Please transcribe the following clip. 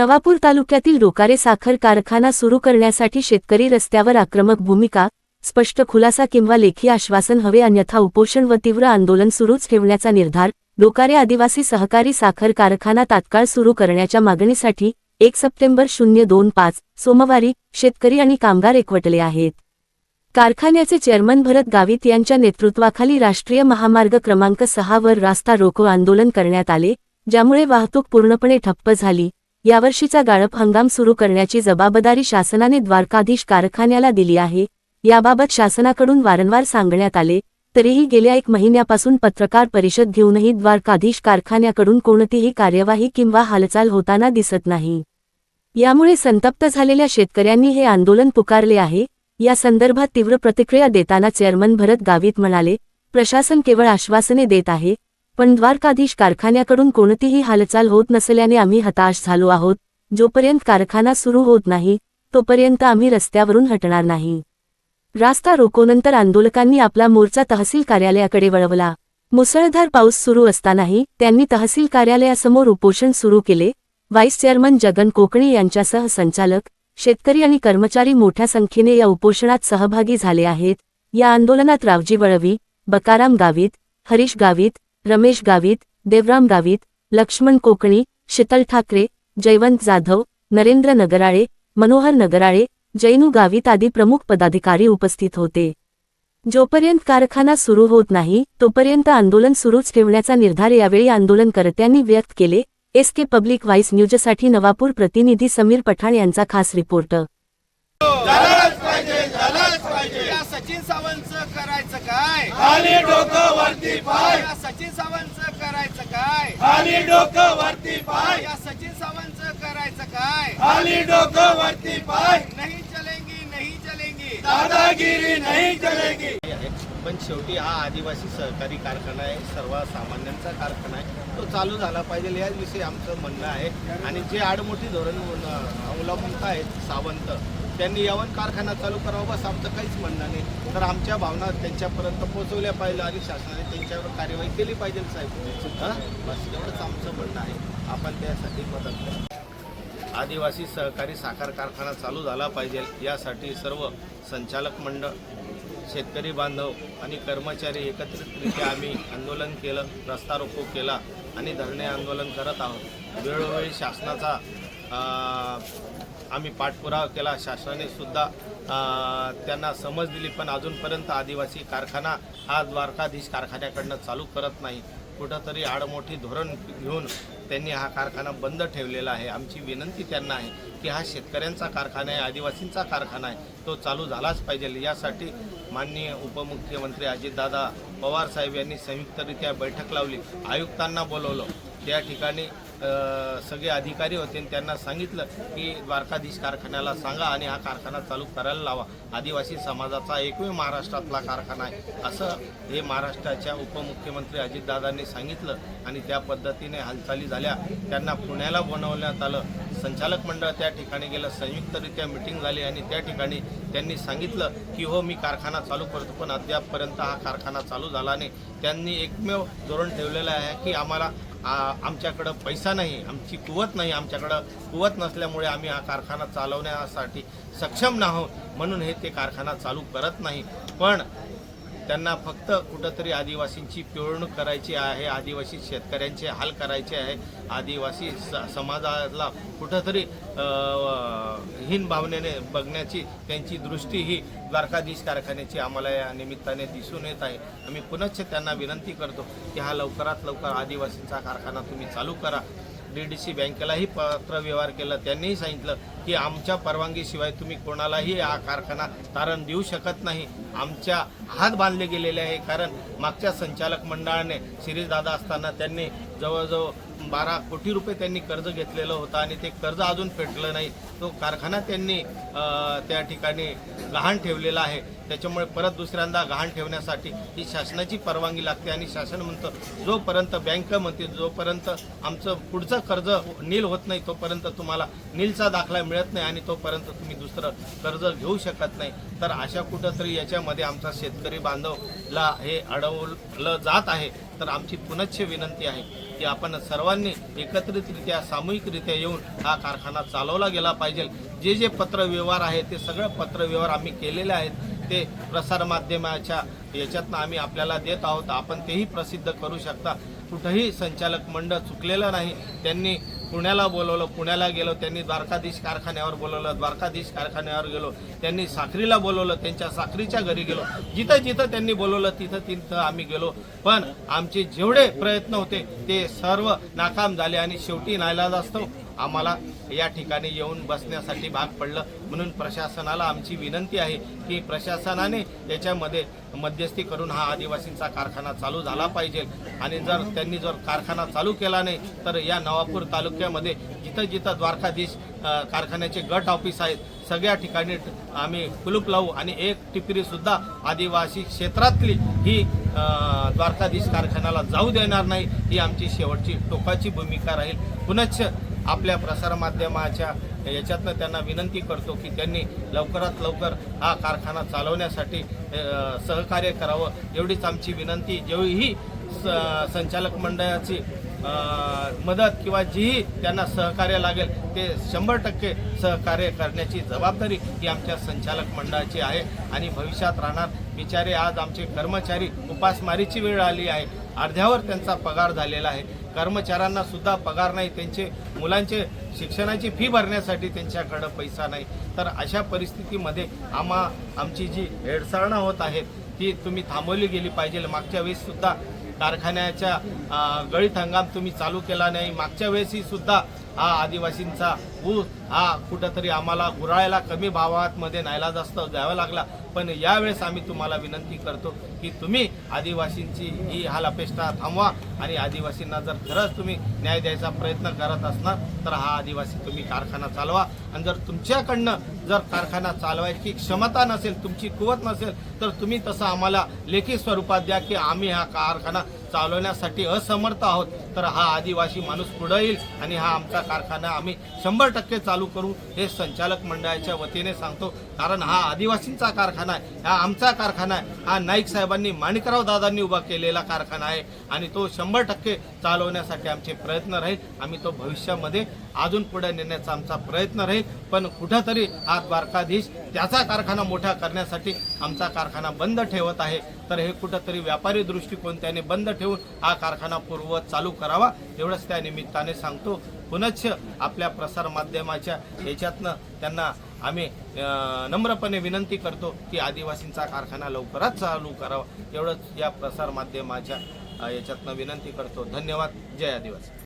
नवापूर तालुक्यातील डोकारे साखर कारखाना सुरू करण्यासाठी शेतकरी रस्त्यावर आक्रमक भूमिका स्पष्ट खुलासा किंवा लेखी आश्वासन हवे अन्यथा उपोषण व तीव्र आंदोलन सुरूच ठेवण्याचा निर्धार डोकारे आदिवासी सहकारी साखर कारखाना तात्काळ सुरू करण्याच्या मागणीसाठी एक सप्टेंबर शून्य दोन पाच सोमवारी शेतकरी आणि कामगार एकवटले आहेत. कारखान्याचे चेअरमन भरत गावित यांच्या नेतृत्वाखाली राष्ट्रीय महामार्ग क्रमांक सहा वर रास्ता रोको आंदोलन करण्यात आले ज्यामुळे वाहतूक पूर्णपणे ठप्प झाली. यावर्षीचा गाळप हंगाम सुरू करण्याची जबाबदारी शासनाने द्वारकाधीश कारखान्याला दिली आहे. याबाबत शासनाकडून वारंवार सांगण्यात आले तरीही गेल्या एक महिन्यापासून पत्रकार परिषद घेऊनही द्वारकाधीश कारखान्याकडून कोणतीही कार्यवाही किंवा हालचाल होताना दिसत नाही. यामुळे संतप्त झालेल्या शेतकऱ्यांनी हे आंदोलन पुकारले आहे. या संदर्भात तीव्र प्रतिक्रिया देताना चेअरमन भरत गावित म्हणाले प्रशासन केवळ आश्वासने देत आहे पण द्वारकाधीश कारखान्याकडून कोणतीही हालचाल होत नसल्याने आम्ही हताश झालो आहोत. जोपर्यंत कारखाना सुरू होत नाही तोपर्यंत आम्ही रस्त्यावरून हटणार नाही. रास्ता रोकोनंतर आंदोलकांनी आपला मोर्चा तहसील कार्यालयाकडे वळवला. मुसळधार पाऊस सुरू असतानाही त्यांनी तहसील कार्यालयासमोर उपोषण सुरू केले. व्हाईस चेअरमन जगन कोकणे यांच्यासह संचालक शेतकरी आणि कर्मचारी मोठ्या संख्येने या उपोषणात सहभागी झाले आहेत. या आंदोलनात रावजी वळवी बकाराम गावित हरीश गावित रमेश गावित देवराम गावित लक्ष्मण कोकणी शीतल ठाकरे जयवंत जाधव नरेंद्र नगराळे मनोहर नगराळे जैनू गावित आदी प्रमुख पदाधिकारी उपस्थित होते. जोपर्यंत कारखाना सुरू होत नाही तोपर्यंत आंदोलन सुरूच ठेवण्याचा निर्धार यावेळी आंदोलनकर्त्यांनी व्यक्त केले. एस के पब्लिक व्हाईस न्यूजसाठी नवापूर प्रतिनिधी समीर पठाण यांचा खास रिपोर्ट झालंच पाहिजे झालंच पाहिजे या सचिन सावंतचं करायचं काय? खाली डोकं वरती पाय. या सचिन सावंतचं करायचं काय? खाली डोकं वरती पाय. या सचिन सावंतचं करायचं काय? खाली डोकं वरती पाय. नाही चलेंगी नाही चलेंगी. दादागिरी नाही चलेगी. पण शेवटी हा आदिवासी सहकारी कारखाना आहे सर्वसामान्यांचा कारखाना आहे. तो चालू झाला पाहिजे याच विषयी आमचं म्हणणं आहे. आणि जे आडमोठी धोरण अवलंबत आहेत सावंत त्यांनी यावन कारखाना चालू करावा बस आमचं काहीच म्हणणं नाही. तर आमच्या भावना त्यांच्यापर्यंत पोहोचवल्या पाहिजे आणि शासनाने त्यांच्यावर कार्यवाही केली पाहिजे साहेब. हां? बस एवढंच आमचं म्हणणं आहे. आपण त्यासाठी मदत करा. आदिवासी सहकारी साखर कारखाना चालू झाला पाहिजे. यासाठी सर्व संचालक मंडळ शेतकरी बांधव आणि कर्मचारी एकत्रितरित्या आम्ही आंदोलन केलं रस्ता रोको केला आणि धरणे आंदोलन करत आहोत. वेळोवेळी शासनाचा आम्ही पाठपुरावा केला. शासनाने सुद्धा त्यांना समज दिली पण अजूनपर्यंत आदिवासी कारखाना हा द्वारकाधीश कारखान्याकडनं चालू करत नाही. कुठंतरी आडमोठी धोरण घेऊन त्यांनी हा कारखाना बंद ठेवलेला आहे. आमची विनंती त्यांना आहे की हा शेतकऱ्यांचा कारखाना आहे आदिवासींचा कारखाना आहे तो चालू झालाच पाहिजे. यासाठी माननीय उपमुख्यमंत्री अजितदादा पवार साहेब यांनी संयुक्तरित्या बैठक लावली. आयुक्तांना बोलवलं. त्या ठिकाणी सगळे अधिकारी होते आणि त्यांना सांगितलं की द्वारकाधीश कारखान्याला सांगा आणि हा कारखाना चालू करायला लावा. आदिवासी समाजाचा एकमेव महाराष्ट्रातला कारखाना आहे. असं हे महाराष्ट्राच्या उपमुख्यमंत्री अजितदादांनी सांगितलं आणि त्या पद्धतीने हालचाली झाल्या. त्यांना पुण्याला बनवण्यात आलं. संचालक मंडळ त्या ठिकाणी गेलं. संयुक्तरित्या मिटिंग झाली आणि त्या ठिकाणी त्यांनी सांगितलं की हो मी कारखाना चालू करतो पण अद्यापपर्यंत हा कारखाना चालू झाला नाही. त्यांनी एकमेव धोरण ठेवलेलं आहे की आम्हाला आमच्याकडं पैसा नाही आमची कुवत नाही आमच्याकडं कुवत नसल्यामुळे आम्ही हा कारखाना चालवण्यासाठी सक्षम नाही म्हणून हे ते कारखाना चालू करत नाही. पण त्यांना फक्त कुठंतरी आदिवासींची पिळवणूक करायची आहे आदिवासी शेतकऱ्यांचे हाल करायचे आहे आदिवासी स समाजाला कुठंतरी हीन भावनेने बघण्याची त्यांची दृष्टी ही द्वारकाधीश कारखान्याची आम्हाला या निमित्ताने दिसून येत आहे. आम्ही पुनश्च त्यांना विनंती करतो की हा लवकरात लवकर आदिवासींचा कारखाना तुम्ही चालू करा. डी डी सी बँकेलाही पत्रव्यवहार केला त्यांनीही सांगितलं की आमच्या परवानगीशिवाय तुम्ही कोणालाही हा कारखाना तारण देऊ शकत नाही. आमच्या हात बांधले गेलेले आहे कारण मागच्या संचालक मंडळाने शिरीषदादा असताना त्यांनी जवळजवळ बारा कोटी रुपये त्यांनी कर्ज घेतलेलं होतं आणि ते कर्ज अजून फेडलं नाही. तो कारखाना त्यांनी त्या ठिकाणी गहाण ठेवलेला आहे. त्याच्यामुळे परत दुसऱ्यांदा गहाण ठेवण्यासाठी ही शासनाची परवानगी लागते आणि शासन म्हणतं जोपर्यंत बँक म्हणते जोपर्यंत आमचं पुढचं कर्ज नील होत नाही तोपर्यंत तुम्हाला नीलचा दाखला मिळत नाही आणि तोपर्यंत तुम्ही दुसरं कर्ज घेऊ शकत नाही. तर अशा कुठंतरी याच्यामध्ये आमचा शेतकरी बांधवला हे अडवलं जात आहे. तर आमची पुनश्च विनंती आहे की आपण सर्वांनी एकत्रितरित्या सामूहिकरित्या येऊन हा कारखाना चालवला गेला पाहिजे. जे जे पत्रव्यवहार आहे ते सगळं पत्रव्यवहार आम्ही केलेले आहेत. ते प्रसारमाध्यमाच्या याच्यातनं आम्ही आपल्याला देत आहोत. आपण तेही प्रसिद्ध करू शकता. कुठंही संचालक मंडळ चुकलेलं नाही. त्यांनी पुण्याला बोलवलं पुण्याला गेलो त्यांनी द्वारकाधीश कारखान्यावर बोलवलं द्वारकाधीश कारखान्यावर गेलो त्यांनी साखरीला बोलवलं त्यांच्या साखरीच्या घरी गेलो. जिथं जिथं त्यांनी बोलवलं तिथं तिथं आम्ही गेलो. पण आमचे जेवढे प्रयत्न होते ते सर्व नाकाम झाले आणि शेवटी नाईलाज असतो. आम्हाला या ठिकाणी येऊन बसण्यासाठी भाग पडलं. म्हणून प्रशासनाला आमची विनंती आहे की प्रशासनाने याच्यामध्ये मध्यस्थी करून हा आदिवासींचा कारखाना चालू झाला पाहिजे. आणि जर त्यांनी जर कारखाना चालू केला नाही तर या नवापूर तालुक्यामध्ये जिथं जिथं द्वारकाधीश कारखान्याचे गट ऑफिस आहेत सगळ्या ठिकाणी आम्ही कुलूप लावू आणि एक टिपरी सुद्धा आदिवासी क्षेत्रातली ही द्वारकाधीश कारखान्याला जाऊ देणार नाही ही आमची शेवटची टोकाची भूमिका राहील. पुनश्च आपल्या प्रसारमाध्यमाच्या याच्यातनं त्यांना विनंती करतो की त्यांनी लवकरात लवकर हा कारखाना चालवण्यासाठी सहकार्य करावं. एवढीच आमची विनंती. जेवढीही स- संचालक मंडळाची मदत किंवा जीही त्यांना सहकार्य लागेल ते शंभर टक्के सहकार्य करण्याची जबाबदारी ही आमच्या संचालक मंडळाची आहे. आणि भविष्यात राहणार बिचारे आज आमचे कर्मचारी उपासमारीची वेळ आली आहे. अर्ध्यावर त्यांचा पगार झालेला आहे. कर्मचाऱ्यांना सुद्धा पगार नाही. त्यांचे मुलांचे शिक्षणाची फी भरण्यासाठी त्यांच्याकडं पैसा नाही. तर अशा परिस्थितीमध्ये आम्हा आमची जी हेळसाळणं होत आहेत ती तुम्ही थांबवली गेली पाहिजे. मागच्या वेळेससुद्धा कारखान्याच्या गळीत हंगाम तुम्ही चालू केला नाही. मागच्या वेळेसही सुद्धा हा आदिवासींचा ऊस हा कुठंतरी आम्हाला गुराळ्याला कमी भावात मध्ये जास्त द्यावा लागला. पण यावेळेस आम्ही तुम्हाला विनंती करतो की तुम्ही आदिवासींची ही हाल अपेष्टा थांबवा आणि आदिवासींना जर खरंच तुम्ही न्याय द्यायचा प्रयत्न करत असणार तर हा आदिवासी तुम्ही कारखाना चालवा. आणि जर तुमच्याकडनं जर कारखाना चालवायची क्षमता नसेल तुमची कुवत नसेल तर तुम्ही तसं आम्हाला लेखी स्वरूपात द्या की आम्ही हा कारखाना चालवण्यासाठी असमर्थ आहोत तर हा आदिवासी माणूस पुढे येईल आणि हा आमचा कारखाना आम्ही शंभर टक्के चालू करू हे संचालक मंडळाच्या वतीने सांगतो. कारण हा आदिवासींचा कारखाना आहे हा आमचा कारखाना आहे. हा नाईक साहेबांनी माणिकराव दादांनी उभा केलेला कारखाना आहे आणि तो शंभर टक्के चालवण्यासाठी आमचे प्रयत्न राहील. आम्ही तो भविष्यामध्ये अजून पुढे नेण्याचा आमचा प्रयत्न राहील. पण कुठंतरी हा द्वारकाधीश त्याचा कारखाना मोठा करण्यासाठी आमचा कारखाना बंद ठेवत आहे. तर हे कुठंतरी व्यापारी दृष्टिकोन त्याने बंद ठेवून हा कारखाना पूर्ववत चालू करावा एवढंच त्या निमित्ताने सांगतो. पुनच्च आपल्या प्रसारमाध्यमाच्या याच्यातनं त्यांना आम्ही नम्रपणे विनंती करतो की आदिवासींचा कारखाना लवकरच चालू करावा. एवढंच या प्रसारमाध्यमाच्या याच्यातनं विनंती करतो. धन्यवाद. जय आदिवासी.